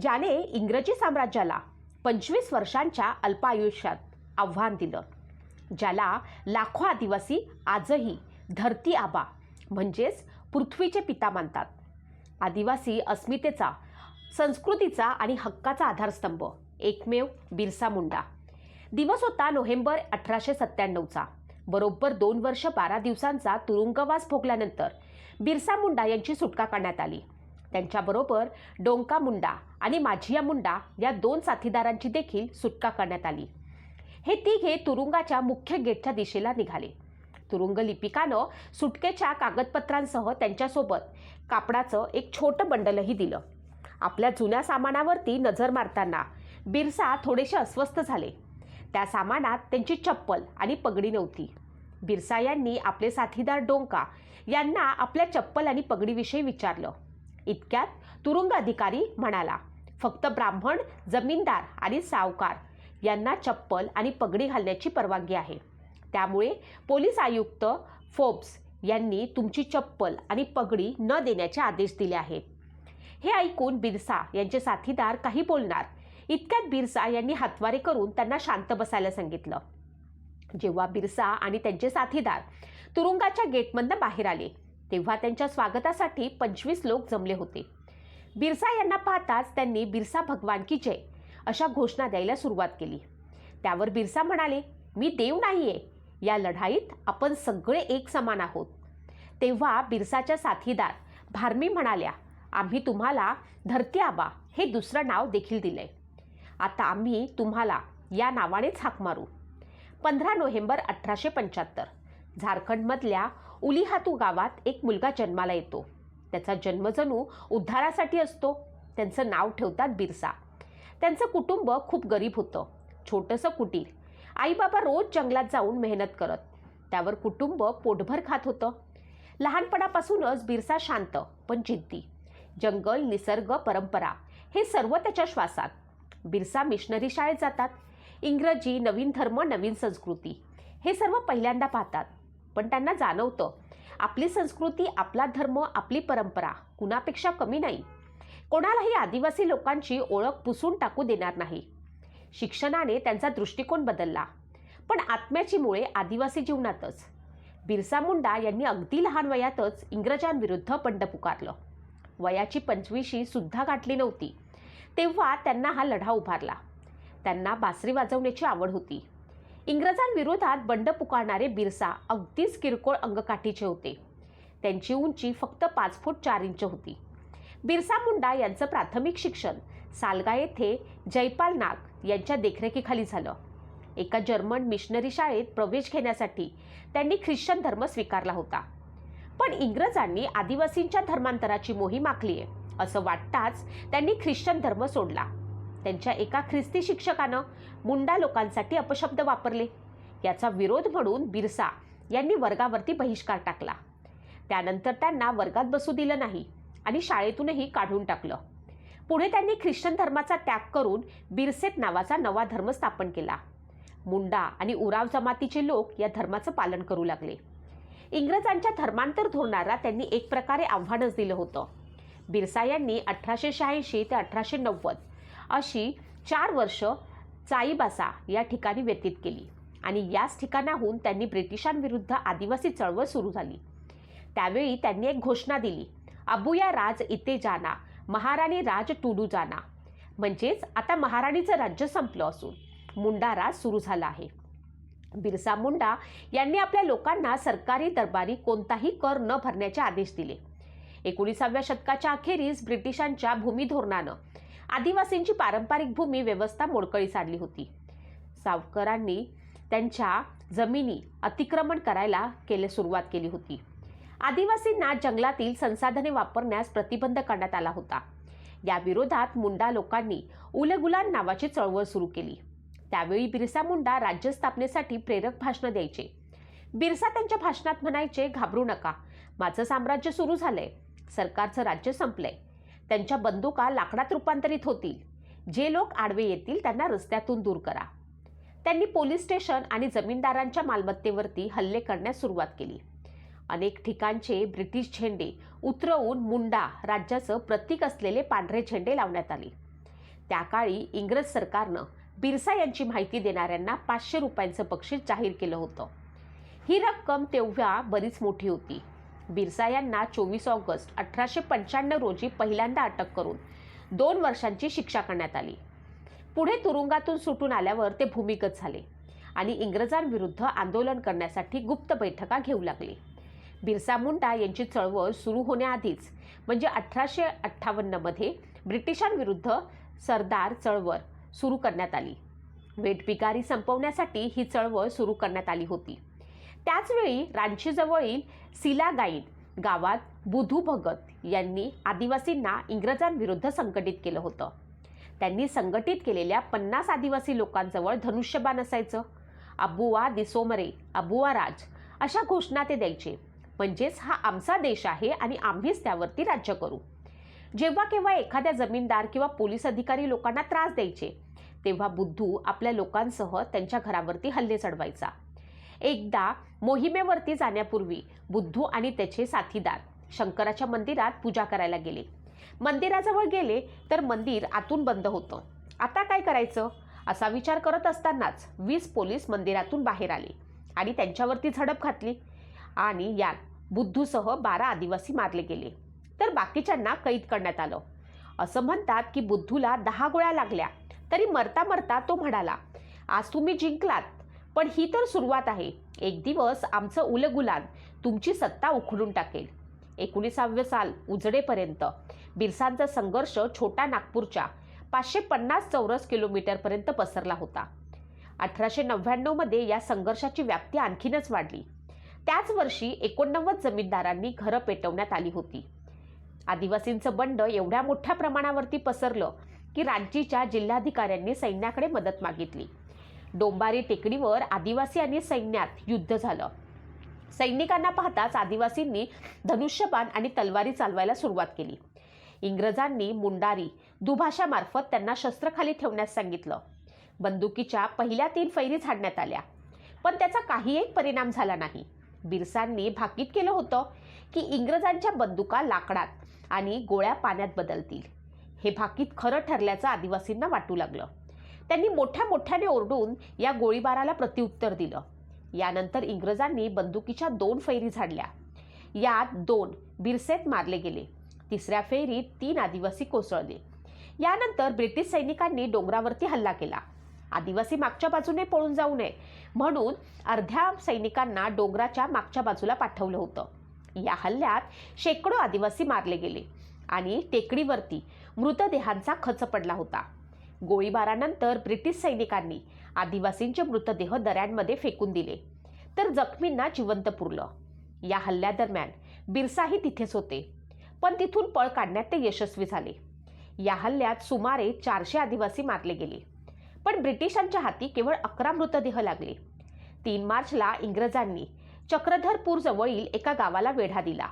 ज्याने इंग्रजी साम्राज्याला पंचवीस वर्षांच्या अल्पायुष्यात आव्हान दिलं ज्याला लाखो आदिवासी आजही धरती आबा म्हणजेच पृथ्वीचे पिता मानतात. आदिवासी अस्मितेचा संस्कृतीचा आणि हक्काचा आधारस्तंभ एकमेव बिरसा मुंडा. दिवस होता नोव्हेंबर अठराशे सत्त्याण्णवचा. बरोबर दोन वर्ष बारा दिवसांचा तुरुंगवास भोगल्यानंतर बिरसा मुंडा यांची सुटका करण्यात आली. त्यांच्याबरोबर डोंका मुंडा आणि माझिया मुंडा या दोन साथीदारांची देखील सुटका करण्यात आली. हे तिघे तुरुंगाच्या मुख्य गेटच्या दिशेला निघाले. तुरुंग लिपिकानं सुटकेच्या कागदपत्रांसह त्यांच्यासोबत कापडाचं एक छोटं बंडलही दिलं. आपल्या जुन्या सामानावरती नजर मारताना बिरसा थोडेसे अस्वस्थ झाले. त्या सामानात त्यांची चप्पल आणि पगडी नव्हती. बिरसा यांनी आपले साथीदार डोंका यांना आपल्या चप्पल आणि पगडीविषयी विचारलं. इतक्यात तुरुंग अधिकारी म्हणाला फक्त ब्राह्मण जमीनदार आणि सावकार यांना चप्पल आणि पगडी घालण्याची परवानगी आहे. त्यामुळे पोलीस आयुक्त फोब्स यांनी तुमची चप्पल आणि पगडी न देण्याचे आदेश दिले आहेत. हे ऐकून बिरसा यांचे साथीदार काही बोलणार इतक्यात बिरसा यांनी हातवारे करून त्यांना शांत बसायला सांगितलं. जेव्हा बिरसा आणि त्यांचे साथीदार तुरुंगाच्या गेटमधनं बाहेर आले तेव्हा त्यांच्या स्वागतासाठी पंचवीस लोक जमले होते. बिरसा यांना पाहताच त्यांनी बिरसा भगवान की जय अशा घोषणा द्यायला सुरुवात केली. त्यावर बिरसा म्हणाले मी देव नाही आहे या लढाईत आपण सगळे एक समान आहोत. तेव्हा बिरसाच्या साथीदार भारमी म्हणाल्या आम्ही तुम्हाला धरती आबा हे दुसरं नाव देखील दिलंय. आता आम्ही तुम्हाला या नावानेच हाक मारू. पंधरा नोव्हेंबर अठराशे पंच्याहत्तर झारखंडमधल्या उलिहातू गावात एक मुलगा जन्माला येतो. त्याचा जन्म जणू उद्धारासाठी असतो. त्यांचं नाव ठेवतात बिरसा. त्यांचं कुटुंब खूप गरीब होतं. छोटंसं कुटीर आई बाबा रोज जंगलात जाऊन मेहनत करत. त्यावर कुटुंब पोटभर खात होतं. लहानपणापासूनच बिरसा शांत पण जिद्दी. जंगल निसर्ग परंपरा हे सर्व त्याच्या श्वासात. बिरसा मिशनरी शाळेत जातात. इंग्रजी नवीन धर्म नवीन संस्कृती हे सर्व पहिल्यांदा पाहतात. पण त्यांना जाणवतं. आपली संस्कृती आपला धर्म आपली परंपरा कुणापेक्षा कमी नाही. कोणालाही आदिवासी लोकांची ओळख पुसून टाकू देणार नाही. शिक्षणाने त्यांचा दृष्टिकोन बदलला. पण आत्म्याची मुळे आदिवासी जीवनातच. बिरसा मुंडा यांनी अगदी लहान वयातच इंग्रजांविरुद्ध बंड पुकारलं. वयाची पंचवीशी सुद्धा गाठली नव्हती. तेव्हा त्यांना हा लढा उभारला. त्यांना बासरी वाजवण्याची आवड होती. इंग्रजांविरोधात बंड पुकारणारे बिरसा अगदीच किरकोळ अंगकाठीचे होते. त्यांची उंची फक्त पाच फूट चार इंच होती. बिरसा मुंडा यांचं प्राथमिक शिक्षण सालगा येथे जयपाल नाग यांच्या देखरेखीखाली झालं. एका जर्मन मिशनरी शाळेत प्रवेश घेण्यासाठी त्यांनी ख्रिश्चन धर्म स्वीकारला होता. पण इंग्रजांनी आदिवासींच्या धर्मांतराची मोहीम आखली आहे असं वाटताच त्यांनी ख्रिश्चन धर्म सोडला. त्यांच्या एका ख्रिस्ती शिक्षकानं मुंडा लोकांसाठी अपशब्द वापरले. याचा विरोध म्हणून बिरसा यांनी वर्गावरती बहिष्कार टाकला. त्यानंतर त्यांना वर्गात बसू दिलं नाही आणि शाळेतूनही काढून टाकलं. पुढे त्यांनी ख्रिश्चन धर्माचा त्याग करून बिरसेत नावाचा नवा धर्म स्थापन केला. मुंडा आणि उराव जमातीचे लोक या धर्माचं पालन करू लागले. इंग्रजांच्या धर्मांतर धोरणाला त्यांनी एक प्रकारे आव्हानच दिलं होतं. बिरसा यांनी अठराशे शहाऐंशी ते अठराशे नव्वद अशी चार वर्ष चाईबासा या ठिकाणी व्यतीत केली. आणि याच ठिकाणाहून त्यांनी ब्रिटिशांविरुद्ध आदिवासी चळवळ सुरू झाली. त्यावेळी त्यांनी एक घोषणा दिली. अबुया राज इते जाना महाराणी राज टुडू जाना. म्हणजेच आता महाराणीचं राज्य संपलं असून मुंडा राज सुरू झाला आहे. बिरसा मुंडा यांनी आपल्या लोकांना सरकारी दरबारी कोणताही कर न भरण्याचे आदेश दिले. एकोणीसाव्या शतकाच्या अखेरीस ब्रिटिशांच्या भूमिधोरणानं आदिवासींची पारंपरिक भूमी व्यवस्था मोडकळीस आणली होती. सावकारांनी त्यांच्या जमिनी अतिक्रमण करायला केले सुरुवात केली होती. आदिवासींना जंगलातील संसाधने वापरण्यास प्रतिबंध करण्यात आला होता. या विरोधात मुंडा लोकांनी उलगुलान नावाची चळवळ सुरू केली. त्यावेळी बिरसा मुंडा राज्य स्थापनेसाठी प्रेरक भाषणं द्यायचे. बिरसा त्यांच्या भाषणात म्हणायचे घाबरू नका. माझं साम्राज्य सुरू झालंय. सरकारचं राज्य संपलंय. त्यांच्या बंदुका लाकडात रूपांतरित होतील. जे लोक आडवे येतील त्यांना रस्त्यातून दूर करा. त्यांनी पोलीस स्टेशन आणि जमीनदारांच्या मालमत्तेवरती हल्ले करण्यास सुरुवात केली. अनेक ठिकाणचे ब्रिटिश झेंडे उतरवून मुंडा राज्याचं प्रतीक असलेले पांढरे झेंडे लावण्यात आले. त्या काळी इंग्रज सरकारनं बिरसा यांची माहिती देणाऱ्यांना पाचशे रुपयांचं बक्षीस जाहीर केलं होतं. ही रक्कम तेव्हा बरीच मोठी होती. बिरसा यांना चोवीस ऑगस्ट अठराशे पंच्याण्णव रोजी पहिल्यांदा अटक करून दोन वर्षांची शिक्षा करण्यात आली. पुढे तुरुंगातून सुटून आल्यावर ते भूमिगत झाले आणि इंग्रजांविरुद्ध आंदोलन करण्यासाठी गुप्त बैठका घेऊ लागले. बिरसा मुंडा यांची चळवळ सुरू होण्याआधीच म्हणजे अठराशे अठ्ठावन्नमध्ये ब्रिटिशांविरुद्ध सरदार चळवळ सुरू करण्यात आली. वेटपिकारी संपवण्यासाठी ही चळवळ सुरू करण्यात आली होती. त्याचवेळी रांचीजवळील सिलागाईन गावात बुधू भगत यांनी आदिवासींना इंग्रजांविरुद्ध संघटित केलं होतं. त्यांनी संघटित केलेल्या पन्नास आदिवासी लोकांजवळ धनुष्यबाण असायचं. अबुवा दिसोमरे अबुवा राज अशा घोषणा ते द्यायचे. म्हणजेच हा आमचा देश आहे आणि आम्हीच त्यावरती राज्य करू. जेव्हा केव्हा एखाद्या जमीनदार किंवा पोलीस अधिकारी लोकांना त्रास द्यायचे तेव्हा बुद्धू आपल्या लोकांसह त्यांच्या घरावरती हल्ले चढवायचा. एकदा मोहिमेवरती जाण्यापूर्वी बुद्धू आणि त्याचे साथीदार शंकराच्या मंदिरात पूजा करायला गेले. मंदिराजवळ गेले तर मंदिर आतून बंद होतं. आता काय करायचं? असा विचार करत असतानाच वीस पोलीस मंदिरातून बाहेर आले आणि त्यांच्यावरती झडप घातली आणि यात बुद्धूसह बारा आदिवासी मारले गेले. तर बाकीच्यांना कैद करण्यात आलं. असं म्हणतात की बुद्धूला दहा गोळ्या लागल्या. तरी मरता मरता तो म्हणाला आज तुम्ही जिंकलात पण ही तर सुरुवात आहे. एक दिवस आमचं उलगुलान तुमची सत्ता उखडून टाकेल. एकोणीसावे साल उजडेपर्यंत बिरसांचा संघर्ष छोटा नागपूरच्या पाचशे पन्नास चौरस किलोमीटरपर्यंत पसरला होता. अठराशे नव्याण्णवमध्ये या संघर्षाची व्याप्ती आणखीनच वाढली. त्याच वर्षी एकोणनव्वद जमीनदारांनी घरं पेटवण्यात आली होती. आदिवासींचं बंड एवढ्या मोठ्या प्रमाणावरती पसरलं की रांचीच्या जिल्हाधिकाऱ्यांनी सैन्याकडे मदत मागितली. डोंबारी टेकडीवर आदिवासी आणि सैन्यात युद्ध झालं. सैनिकांना पाहताच आदिवासींनी धनुष्यबाण आणि तलवारी चालवायला सुरुवात केली. इंग्रजांनी मुंडारी दुभाषामार्फत त्यांना शस्त्र खाली ठेवण्यास सांगितलं. बंदुकीच्या पहिल्या तीन फैरी झाडण्यात आल्या. पण त्याचा काही एक परिणाम झाला नाही. बिरसांनी भाकीत केलं होतं की इंग्रजांच्या बंदुका लाकडात आणि गोळ्या पाण्यात बदलतील. हे भाकीत खरं ठरल्याचं आदिवासींना वाटू लागलं. त्यांनी मोठ्या मोठ्याने ओरडून या गोळीबाराला प्रत्युत्तर दिलं. यानंतर इंग्रजांनी बंदुकीच्या दोन फैरी झाडल्या. यात दोन बिरसेत मारले गेले. तिसऱ्या फेरीत तीन आदिवासी कोसळले. यानंतर ब्रिटिश सैनिकांनी डोंगरावरती हल्ला केला. आदिवासी मागच्या बाजूने पळून जाऊ नये म्हणून अर्ध्या सैनिकांना डोंगराच्या मागच्या बाजूला पाठवलं होतं. या हल्ल्यात शेकडो आदिवासी मारले गेले आणि टेकडीवरती मृतदेहांचा खच पडला होता. गोळीबारानंतर ब्रिटिश सैनिकांनी आदिवासींचे मृतदेह दऱ्यांमध्ये फेकून दिले. तर जखमींना जिवंत पुरलं. या हल्ल्यादरम्यान बिरसाही तिथेच होते. पण तिथून पळ काढण्यात ते यशस्वी झाले. या हल्ल्यात सुमारे चारशे आदिवासी मारले गेले. पण ब्रिटिशांच्या हाती केवळ अकरा मृतदेह लागले. तीन मार्चला इंग्रजांनी चक्रधरपूर जवळील एका गावाला वेढा दिला.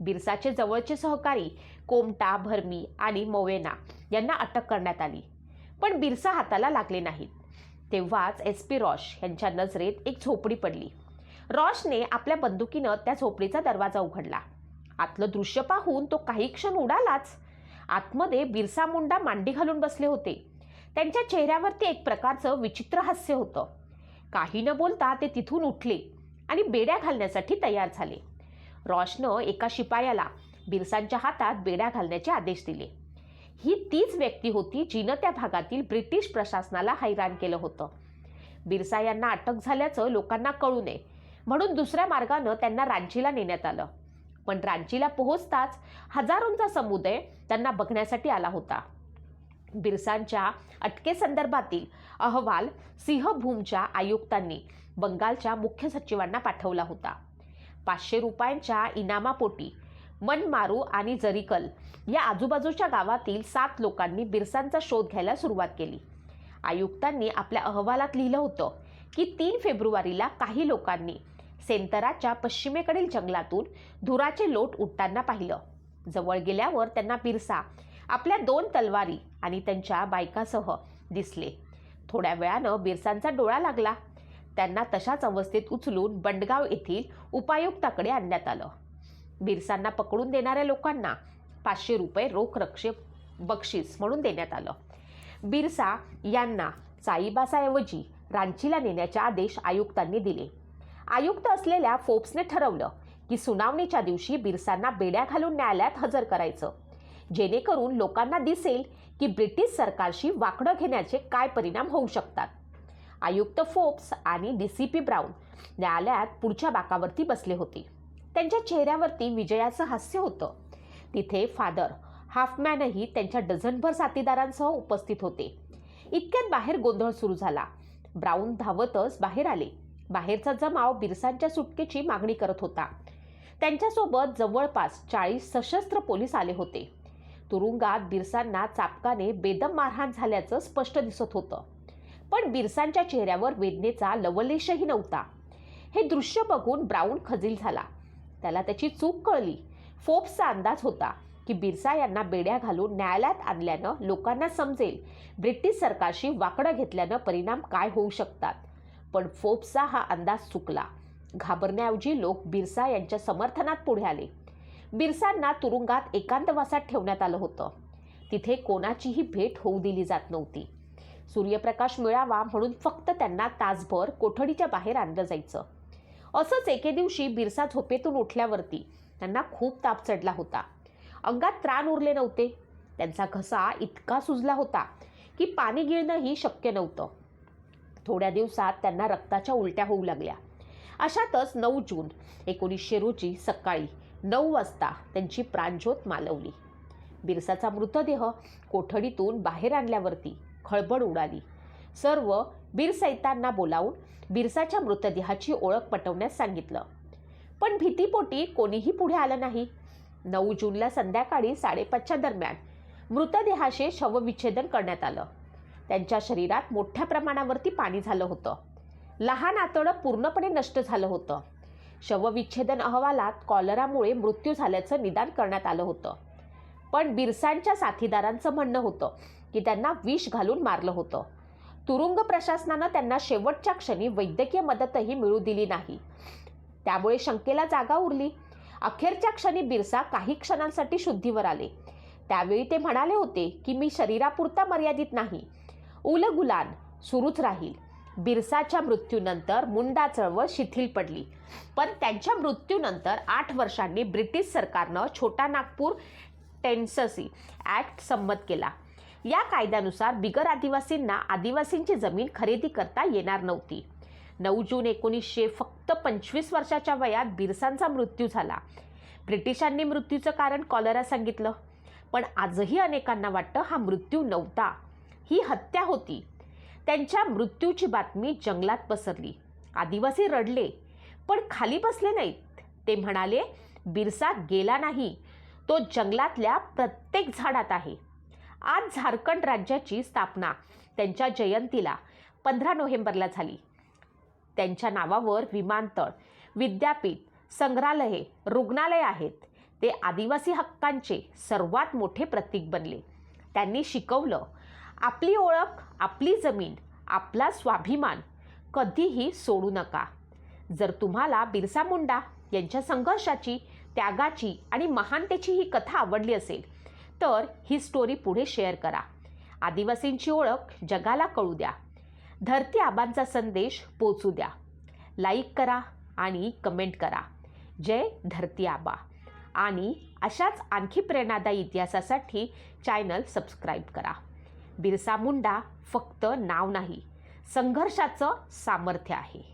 बिरसाचे जवळचे सहकारी कोमटा भरमी आणि मोवेना यांना अटक करण्यात आली. पण बिरसा हाताला लागले नाहीत. तेव्हाच एस पी रॉश यांच्या नजरेत एक झोपडी पडली. रॉशने आपल्या बंदुकीनं त्या झोपडीचा दरवाजा उघडला. आतलं दृश्य पाहून तो काही क्षण उडालाच. आतमध्ये बिरसा मुंडा मांडी घालून बसले होते. त्यांच्या चेहऱ्यावरती एक प्रकारचं विचित्र हास्य होतं. काही न बोलता ते तिथून उठले आणि बेड्या घालण्यासाठी तयार झाले. रॉशनं एका शिपायाला बिरसांच्या हातात बेड्या घालण्याचे आदेश दिले. ही तीच व्यक्ती होती जिनं त्या भागातील ब्रिटिश प्रशासनाला हैराण केलं होतं. बिरसा यांना अटक झाल्याचं लोकांना कळू नये म्हणून दुसऱ्या मार्गानं त्यांना रांचीला नेण्यात आलं. पण रांचीला पोहोचताच हजारोंचा समुदाय त्यांना बघण्यासाठी आला होता. बिरसांच्या अटकेसंदर्भातील अहवाल सिंहभूमच्या आयुक्तांनी बंगालच्या मुख्य सचिवांना पाठवला होता. पाचशे रुपयांच्या इनामापोटी मनमारू आणि जरिकल या आजूबाजूच्या गावातील सात लोकांनी बिरसांचा शोध घ्यायला सुरुवात केली. आयुक्तांनी आपल्या अहवालात लिहिलं होतं की तीन फेब्रुवारीला काही लोकांनी सेंतराच्या पश्चिमेकडील जंगलातून धुराचे लोट उठताना पाहिलं. जवळ गेल्यावर त्यांना बिरसा आपल्या दोन तलवारी आणि त्यांच्या बायकासह दिसले. थोड्या वेळानं बिरसांचा डोळा लागला. त्यांना तशाच अवस्थेत उचलून बंडगाव येथील उपायुक्ताकडे आणण्यात आलं. बिरसांना पकडून देणाऱ्या लोकांना पाचशे रुपये रोख रक्षे बक्षीस म्हणून देण्यात आलं. बिरसा यांना साईबासाऐवजी रांचीला नेण्याचे आदेश आयुक्तांनी दिले. आयुक्त असलेल्या फोप्सने ठरवलं की सुनावणीच्या दिवशी बिरसांना बेड्या घालून न्यायालयात हजर करायचं. जेणेकरून लोकांना दिसेल की ब्रिटिश सरकारशी वाकडं घेण्याचे काय परिणाम होऊ शकतात. आयुक्त फोप्स आणि डी सी पी ब्राऊन न्यायालयात पुढच्या बाकावरती बसले होते. त्यांच्या चेहऱ्यावरती विजयाचं हास्य होतं. तिथे फादर हाफमॅनही त्यांच्या डझनभर साथीदारांसह उपस्थित होते. इतक्यात बाहेर गोंधळ सुरू झाला. ब्राऊन धावतच बाहेर आले. बाहेरचा जमाव बिरसांच्या सुटकेची मागणी करत होता. त्यांच्यासोबत जवळपास चाळीस सशस्त्र पोलीस आले होते. तुरुंगात बिरसांना चापकाने बेदम मारहाण झाल्याचं स्पष्ट दिसत होतं. पण बिरसांच्या चेहऱ्यावर वेदनेचा लवलेशही नव्हता. हे दृश्य बघून ब्राऊन खजील झाला. त्याला त्याची चूक कळली. फोप्सचा अंदाज होता की बिरसा यांना बेड्या घालून न्यायालयात आणल्यानं लोकांना समजेल. ब्रिटिश सरकारशी वाकडं घेतल्यानं परिणाम काय होऊ शकतात? पण फोप्सचा हा अंदाज चुकला. घाबरण्याऐवजी लोक बिरसा यांच्या समर्थनात पुढे आले. बिरसांना तुरुंगात एकांतवासात ठेवण्यात आलं होतं. तिथे कोणाचीही भेट होऊ दिली जात नव्हती. सूर्यप्रकाश मिळावा म्हणून फक्त त्यांना तासभर कोठडीच्या बाहेर आणलं जायचं. असंच एके दिवशी बिरसा झोपेतून उठल्यावरती त्यांना खूप ताप चढला होता. अंगात त्राण उरले नव्हते. त्यांचा घसा इतका सुजला होता की पाणी गिळणंही शक्य नव्हतं. थोड्या दिवसात त्यांना रक्ताच्या उलट्या होऊ लागल्या. अशातच नऊ जून एकोणीसशे रोजी सकाळी नऊ वाजता त्यांची प्राणज्योत मालवली. बिरसाचा मृतदेह कोठडीतून बाहेर आणल्यावरती खळबळ उडाली. सर्व बिरसैतांना बोलावून बिरसाच्या मृतदेहाची ओळख पटवण्यास सांगितलं. पण भीतीपोटी कोणीही पुढे आलं नाही. नऊ जूनला संध्याकाळी साडेपाचच्या दरम्यान मृतदेहाचे शवविच्छेदन करण्यात आलं. त्यांच्या शरीरात मोठ्या प्रमाणावरती पाणी झालं होतं. लहान आतडं पूर्णपणे नष्ट झालं होतं. शवविच्छेदन अहवालात कॉलरामुळे मृत्यू झाल्याचं निदान करण्यात आलं होतं. पण बिरसांच्या साथीदारांचं म्हणणं होतं की त्यांना विष घालून मारलं होतं. तुरुंग प्रशासनानं त्यांना शेवटच्या क्षणी वैद्यकीय मदतही मिळू दिली नाही. त्यामुळे शंकेला जागा उरली. अखेरच्या क्षणी बिरसा काही क्षणांसाठी शुद्धीवर आले. त्यावेळी ते म्हणाले होते की मी शरीरापुरता मर्यादित नाही. उलगुलान सुरूच राहील. बिरसाच्या मृत्यूनंतर मुंडा चळवळ शिथिल पडली. पण त्यांच्या मृत्यूनंतर आठ वर्षांनी ब्रिटिश सरकारनं छोटा नागपूर टेन्ससी ॲक्ट संमत केला. या कायद्यानुसार बिगर आदिवासींना आदिवासींची जमीन खरेदी करता येणार नव्हती. नऊ जून एकोणीसशे फक्त पंचवीस वर्षाच्या वयात बिरसांचा मृत्यू झाला. ब्रिटिशांनी मृत्यूचं कारण कॉलरा सांगितलं. पण आजही अनेकांना वाटतं हा मृत्यू नव्हता. ही हत्या होती. त्यांच्या मृत्यूची बातमी जंगलात पसरली. आदिवासी रडले पण खाली बसले नाहीत. ते म्हणाले बिरसा गेला नाही. तो जंगलातल्या प्रत्येक झाडात आहे. आज झारखंड राज्याची स्थापना. त्यांच्या जयंतीला पंधरा नोव्हेंबरला झाली. त्यांच्या नावावर विमानतळ विद्यापीठ संग्रहालये रुग्णालय आहेत. ते आदिवासी हक्कांचे सर्वात मोठे प्रतीक बनले. त्यांनी शिकवलं आपली ओळख आपली जमीन आपला स्वाभिमान कधीही सोडू नका. जर तुम्हाला बिरसा मुंडा यांच्या संघर्षाची त्यागाची आणि महानतेची ही कथा आवडली असेल तर ही स्टोरी पुढे शेअर करा. आदिवासींची ओळख जगाला कळू द्या. धरती आबांचा संदेश पोचू द्या. लाईक करा आणि कमेंट करा. जय धरती आबा. आणि अशाच आणखी प्रेरणादायी इतिहासासाठी चॅनल सबस्क्राईब करा. बिरसा मुंडा फक्त नाव नाही संघर्षाचं सामर्थ्य आहे.